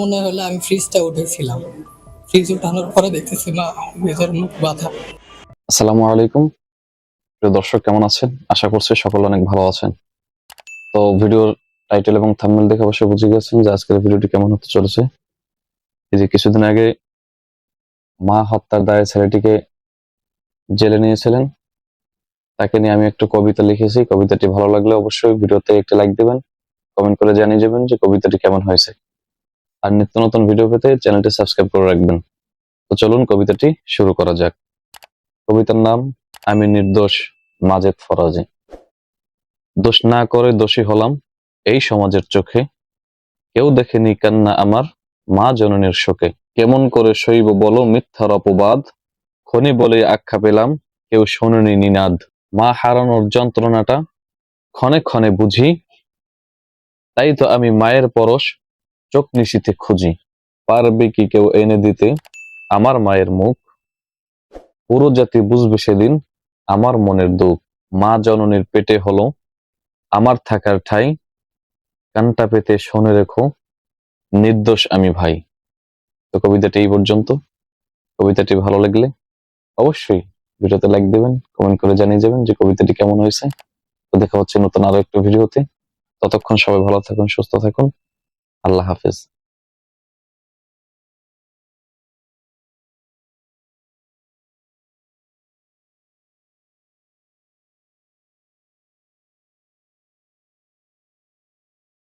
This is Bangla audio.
মনে হলো আমি ফ্রিজটা উঠেছিলাম। ফ্রিজ উঠানোর পরে দেখতেছি, না, ভেতর মুখ বাঁধা। আসসালামু আলাইকুম। প্রিয় দর্শক, কেমন আছেন? আশা করছি সকলে অনেক ভালো আছেন। তো ভিডিওর টাইটেল এবং থাম্বনেল দেখে অবশ্যই বুঝে গেছেন যে আজকের ভিডিওটি কেমন হতে চলেছে। এই যে কিছুদিন আগে মা হত্যার দায়ে ছেলেটিকে জেলে নিয়েছিলেন। তাকে নিয়ে আমি একটু কবিতা লিখেছি। কবিতাটি ভালো লাগলে অবশ্যই ভিডিওতে একটি লাইক দেবেন। কমেন্ট করে জানিয়ে যাবেন যে কবিতাটি কেমন হয়েছে। আর নিত্য নতুন ভিডিও পেতে চ্যানেলটি সাবস্ক্রাইব করে রাখবেন। তো চলুন কবিতাটি শুরু করা যাক। কবিতার নাম, আমি নির্দোষ, মাজেদ ফরাজি। দোষ না করে দোষী হলাম এই সমাজের চোখে। কেউ দেখেনি কান্না আমার মা জননীর শোকে। কেমন করে সইব বলো মিথ্যার অপবাদ। খনি বলে আখ্যা পেলাম, কেউ শোনেনি নিনাদ। মা হারানোর যন্ত্রণাটা ক্ষণে ক্ষণে বুঝি। তাই তো আমি মায়ের পরশ চোখ নিশিতে খুঁজি। পারবে কি কেউ এনে দিতে? আমার মায়ের মুখ। পুরো জাতি বুঝবে সেদিন আমার মনের দুঃখ। মা জননীর পেটে হলো আমার থাকার ঠাই। কানটা পেতে শোনে রেখো, নির্দোষ আমি ভাই। তো কবিতাটি এই পর্যন্ত। কবিতাটি ভালো লাগলে অবশ্যই ভিডিওতে লাইক দেবেন কমেন্ট করে জানিয়ে যাবেন যে কবিতাটি কেমন হয়েছে। তো দেখা হচ্ছে নতুন আরও একটা ভিডিওতে। ততক্ষণ সবাই ভালো থাকুন, সুস্থ থাকুন। আল্লাহ হাফেজ।